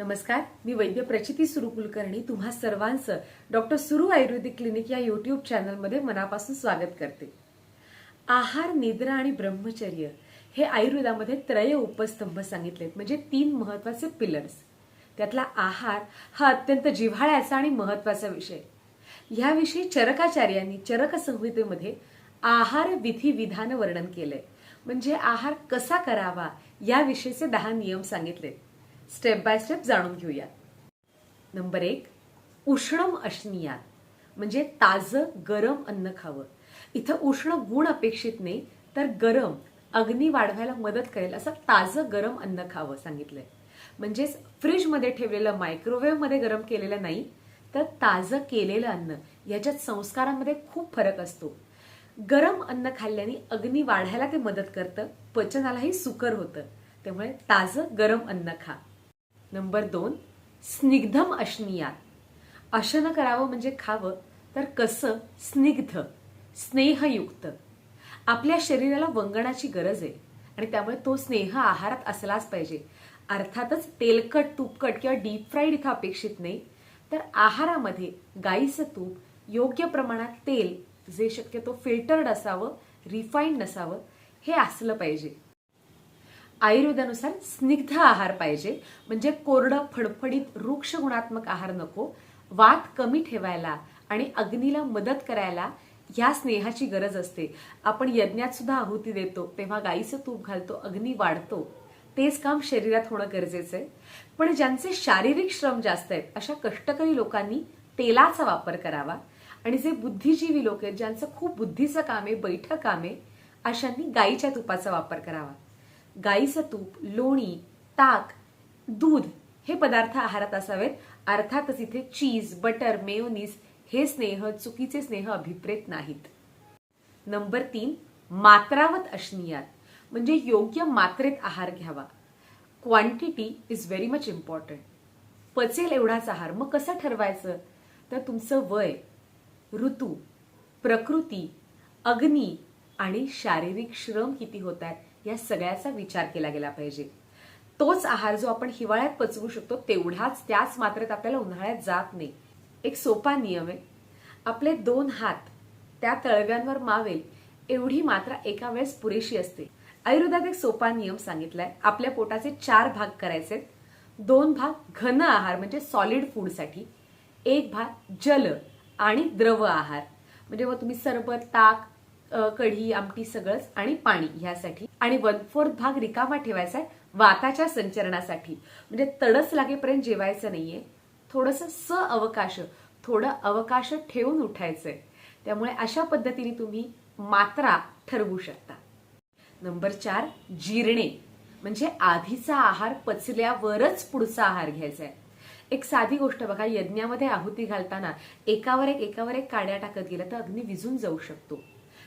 नमस्कार मी वैद्य प्रचिती सुरू कुलकर्णी तुम्हा सर्वांचं डॉक्टर सुरू आयुर्वेदिक क्लिनिक या युट्यूब चॅनलमध्ये मनापासून स्वागत करते. आहार निद्रा आणि ब्रह्मचर्य हे आयुर्वेदामध्ये त्रय उपस्तंभ सांगितलेत म्हणजे तीन महत्त्वाचे पिलर्स त्यातला आहार हा अत्यंत जिव्हाळ्याचा आणि महत्त्वाचा विषय. ह्याविषयी चरकाचार्यांनी चरक संहितेमध्ये आहार विधी विधान वर्णन केलंय. म्हणजे आहार कसा करावा याविषयीचे दहा नियम सांगितले स्टेप बाय स्टेप जाणून घेऊयात नंबर एक उष्णम अश्नियात म्हणजे ताजं गरम अन्न खावं. इथं उष्ण गुण अपेक्षित नाही तर गरम अग्नी वाढवायला मदत करेल असं ताजं गरम अन्न खावं सांगितलंय. म्हणजेच फ्रीजमध्ये ठेवलेलं मायक्रोवेव्हमध्ये गरम केलेलं नाही तर ताजं केलेलं अन्न याच्यात संस्कारांमध्ये खूप फरक असतो. गरम अन्न खाल्ल्याने अग्नी वाढायला ते मदत करतं पचनालाही सुकर होतं. त्यामुळे ताजं गरम अन्न खा. नंबर दोन स्निग्धम अश्नियात. अशन करावं म्हणजे खावं तर कसं? स्निग्ध स्नेहयुक्त. आपल्या शरीराला वंगणाची गरज आहे आणि त्यामुळे तो स्नेह आहारात असलाच पाहिजे. अर्थातच तेलकट तुपकट किंवा डीप फ्राईड इथं अपेक्षित नाही तर आहारामध्ये गाईचं तूप योग्य प्रमाणात तेल जे शक्यतो फिल्टर्ड असावं रिफाईंड नसावं हे असलं पाहिजे. आयुर्वेदानुसार स्निग्ध आहार पाहिजे. म्हणजे कोरडं फडफडीत वृक्ष गुणात्मक आहार नको. वात कमी ठेवायला आणि अग्नीला मदत करायला ह्या स्नेहाची गरज असते. आपण यज्ञात सुद्धा आहुती देतो. तेव्हा गाईचं तूप घालतो अग्नी वाढतो. तेच काम शरीरात होणं गरजेचं आहे. पण ज्यांचे शारीरिक श्रम जास्त आहेत अशा कष्टकरी लोकांनी तेलाचा वापर करावा. आणि जे बुद्धिजीवी लोक आहेत ज्यांचं खूप बुद्धीचं काम आहे बैठक काम आहे अशांनी गाईच्या तुपाचा वापर करावा. गाईचं तूप लोणी ताक दूध हे पदार्थ आहारात असावेत. अर्थातच इथे चीज बटर मेयोनीज हे स्नेह चुकीचे स्नेह अभिप्रेत नाहीत. नंबर तीन मात्रावत अश्नियात म्हणजे योग्य मात्रेत आहार घ्यावा. Quantity is very much important पचेल एवढाच आहार. मग कसं ठरवायचं? तर तुमचं वय ऋतू प्रकृती अग्नी आणि शारीरिक श्रम किती होत आहेत या सगळ्याचा विचार केला गेला पाहिजे. तोच आहार जो आपण हिवाळ्यात पचवू शकतो तेवढाच त्याच मात्रेत आपल्याला उन्हाळ्यात जात नाही. एक सोपा नियम आहे. आपले दोन हात त्या तळव्यांवर मावेल एवढी मात्रा एका वेळेस पुरेशी असते. आयुर्वेदात एक सोपा नियम सांगितलाय. आपल्या पोटाचे चार भाग करायचे दोन भाग घन आहार म्हणजे सॉलिड फूडसाठी एक भाग जल आणि द्रव आहार. म्हणजे मग तुम्ही सरबत ताक कढी आमटी सगळंच आणि पाणी ह्यासाठी. आणि वन फोर्थ भाग रिकामा ठेवायचा आहे वाताच्या संचरणासाठी. म्हणजे तडस लागेपर्यंत जेवायचं नाहीये. थोडस स अवकाश थोडं अवकाश ठेवून उठायचंय. त्यामुळे अशा पद्धतीने तुम्ही मात्रा ठरवू शकता. नंबर चार जिरणे. म्हणजे आधीचा आहार पचल्यावरच पुढचा आहार घ्यायचा आहे. एक साधी गोष्ट बघा यज्ञामध्ये आहुती घालताना एकावर एक एकावर एक काड्या टाकत गेलं तर अग्नी विझून जाऊ शकतो.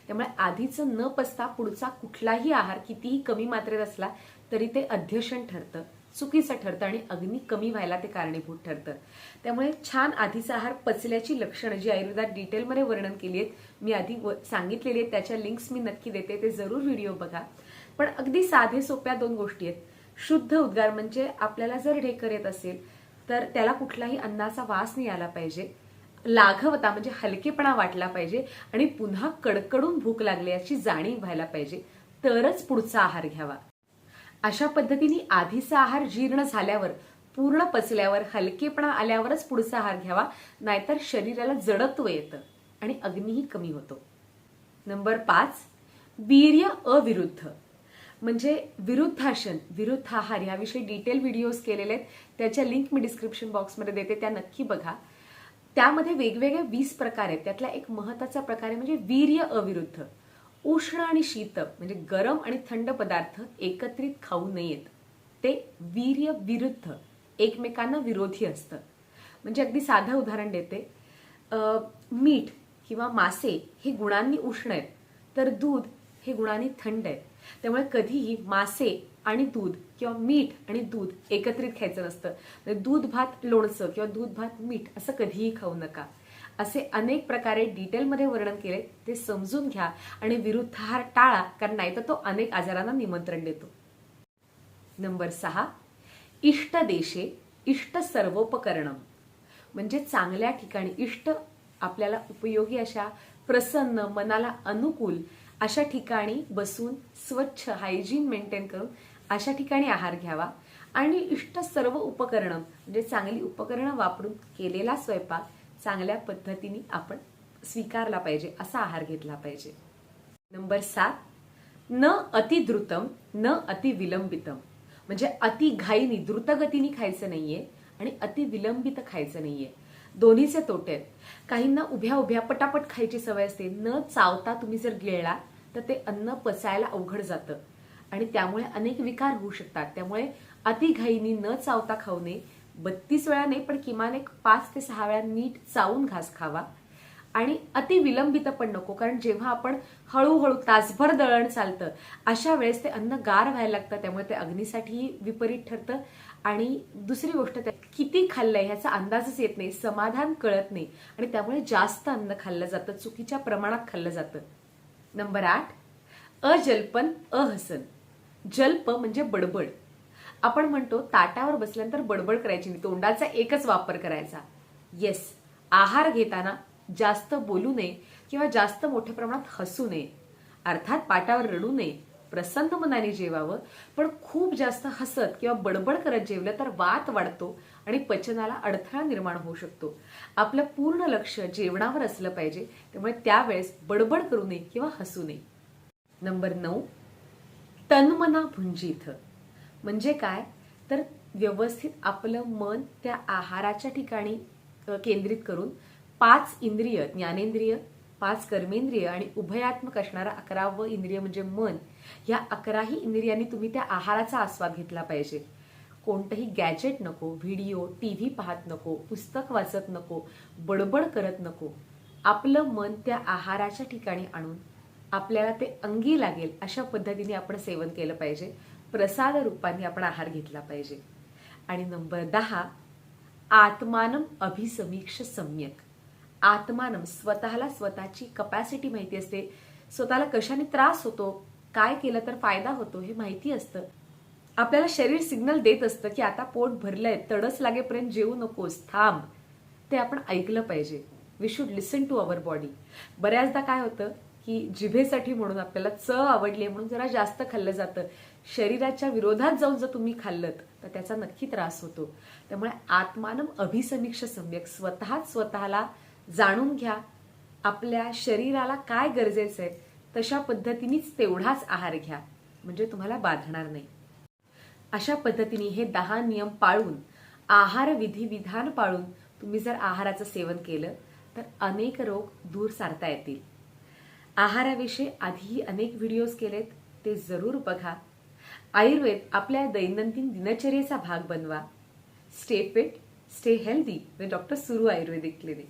त्यामुळे आधीचं न पसता पुढचा कुठलाही आहार कितीही कमी मात्रेत असला तरी ते अध्यक्षण ठरतं. चुकीचं ठरतं आणि अग्नी कमी व्हायला ते कारणीभूत ठरतं. त्यामुळे छान आधीचा आहार पचल्याची लक्षणं जी आयुर्वेदात डिटेलमध्ये वर्णन केली आहेत मी आधी सांगितलेली आहेत त्याच्या लिंक्स मी नक्की देते ते जरूर व्हिडिओ बघा. पण अगदी साधे सोप्या दोन गोष्टी आहेत. शुद्ध उद्गार म्हणजे आपल्याला जर ढेकर येत असेल तर त्याला कुठलाही अन्नाचा वास नाही आला पाहिजे. लाघवता म्हणजे हलकेपणा वाटला पाहिजे आणि पुन्हा कडकडून भूक लागली याची जाणीव व्हायला पाहिजे. तरच पुढचा आहार घ्यावा. अशा पद्धतीने आधीचा आहार जीर्ण झाल्यावर पूर्ण पचल्यावर हलकेपणा आल्यावरच पुढचा आहार घ्यावा नाहीतर शरीराला जडत्व येतं आणि अग्नीही कमी होतो. नंबर पाच वीर्य अविरुद्ध. म्हणजे विरुद्धाशन विरुद्ध आहार याविषयी डिटेल व्हिडिओज केलेले आहेत. त्याच्या लिंक मी डिस्क्रिप्शन बॉक्समध्ये देते त्या नक्की बघा. त्यामध्ये वेगवेगळे वीस प्रकार आहेत. त्यातला एक महत्त्वाचा प्रकार आहे म्हणजे वीर्य अविरुद्ध. उष्ण आणि शीत म्हणजे गरम आणि थंड पदार्थ एकत्रित खाऊ नयेत. ते वीर्य विरुद्ध एकमेकांना विरोधी असतं. म्हणजे अगदी साधं उदाहरण देते. मीठ किंवा मासे हे गुणांनी उष्ण आहेत तर दूध हे गुणांनी थंड आहे त्यामुळे कधीही मासे आणि दूध किंवा मीठ आणि दूध एकत्रित खायचं नसतं. म्हणजे दूध भात लोणचं किंवा दूध भात मीठ असं कधीही खाऊ नका. असे अनेक प्रकारे डिटेलमध्ये वर्णन केले ते समजून घ्या आणि विरुद्धाहार टाळा कारण नाही तर तो अनेक आजारांना निमंत्रण देतो. नंबर सहा इष्ट देशे इष्ट सर्वोपकरणम म्हणजे चांगल्या ठिकाणी इष्ट आपल्याला उपयोगी अशा प्रसन्न मनाला अनुकूल अशा ठिकाणी बसून स्वच्छ हायजीन मेंटेन करून अशा ठिकाणी आहार घ्यावा. आणि इष्ट सर्व उपकरणं म्हणजे चांगली उपकरणं वापरून केलेला स्वयंपाक चांगल्या पद्धतीने आपण स्वीकारला पाहिजे असा आहार घेतला पाहिजे. नंबर सात न अतिद्रुतम न अतिविलंबितम. म्हणजे अति घाईनी द्रुतगतीने खायचं नाहीये आणि अतिविलंबित खायचं नाहीये. दोन्हीचे तोटे आहेत. काहींना उभ्या उभ्या पटापट खायची सवय असते. न चावता तुम्ही जर गिळला तर ते अन्न पचायला अवघड जातं. आणि त्यामुळे अनेक विकार होऊ शकतात. त्यामुळे अति घाईनी न चावता खाऊ नये बत्तीस वेळा नाही पण किमान एक पाच ते सहा वेळा नीट चावून घास खावा. आणि अति विलंबित पण नको कारण जेव्हा आपण हळूहळू तासभर दळण चालतं अशा वेळेस ते अन्न गार व्हायला लागतं. त्यामुळे ते अग्नीसाठीही विपरीत ठरतं. आणि दुसरी गोष्ट त्या किती खाल्लंय ह्याचा अंदाजच येत नाही समाधान कळत नाही. आणि त्यामुळे जास्त अन्न खाल्लं जातं चुकीच्या प्रमाणात खाल्लं जातं. नंबर आठ अजल्पन अहसन. जल्प म्हणजे बडबड. आपण म्हणतो ताटावर बसल्यानंतर बडबड करायची नाही तोंडाचा एकच वापर करायचा. येस आहार घेताना जास्त बोलू नये किंवा जास्त मोठ्या प्रमाणात हसू नये. अर्थात पाटावर रडू नये. प्रसन्न मनाने जेवावं पण खूप जास्त हसत किंवा बडबड करत जेवलं तर वात वाढतो आणि पचनाला अडथळा निर्माण होऊ शकतो. आपलं पूर्ण लक्ष जेवणावर असलं पाहिजे त्यामुळे त्यावेळेस बडबड करू नये किंवा हसू नये. नंबर नऊ तन्मना भुंजीथ. म्हणजे काय? तर व्यवस्थित आपलं मन त्या आहाराच्या ठिकाणी केंद्रित करून पाच इंद्रिय ज्ञानेंद्रिय पाच कर्मेंद्रिय आणि उभयात्मक असणारा अकरावं इंद्रिय म्हणजे मन या अकराही इंद्रियांनी तुम्ही त्या आहाराचा आस्वाद घेतला पाहिजे. कोणतंही गॅजेट नको व्हिडिओ टीव्ही पाहत नको पुस्तक वाचत नको बडबड करत नको. आपलं मन त्या आहाराच्या ठिकाणी आणून आपल्याला ते अंगी लागेल अशा पद्धतीने आपण सेवन केलं पाहिजे. प्रसाद रूपाने आपण आहार घेतला पाहिजे. आणि नंबर दहा आत्मानम अभिसमीक्ष सम्यक. आत्मानम स्वतःला स्वतःची कपॅसिटी माहिती असते. स्वतःला कशाने त्रास होतो? काय केलं तर फायदा होतो हे माहिती असतं. आपल्याला शरीर सिग्नल देत असतं की आता पोट भरलंय तडस लागेपर्यंत जेवू नकोस थांब. ते आपण ऐकलं पाहिजे. We should listen to our body बऱ्याचदा काय होतं की जिभेसाठी म्हणून आपल्याला चव आवडली म्हणून जरा जास्त खाल्लं जातं. शरीराच्या विरोधात जाऊन जर तुम्ही खाल्लत तर त्याचा नक्की त्रास होतो. त्यामुळे आत्मानम अभिसमीक्ष सम्यक स्वतःच स्वतःला जाणून घ्या. आपल्या शरीराला काय गरजेचं आहे? तशा पद्धतीनेच तेवढाच आहार घ्या म्हणजे तुम्हाला बाधणार नाही. अशा पद्धतीने हे दहा नियम पाळून आहार विधी विधान पाळून तुम्ही जर आहाराचं सेवन केलं तर अनेक रोग दूर सारता येतील. आहाराविषयी आधीही अनेक व्हिडिओज केलेत ते जरूर बघा. आयुर्वेद आपल्या दैनंदिन दिनचर्येचा भाग बनवा. Stay fit stay healthy with doctor Suru Ayurvedic clinic.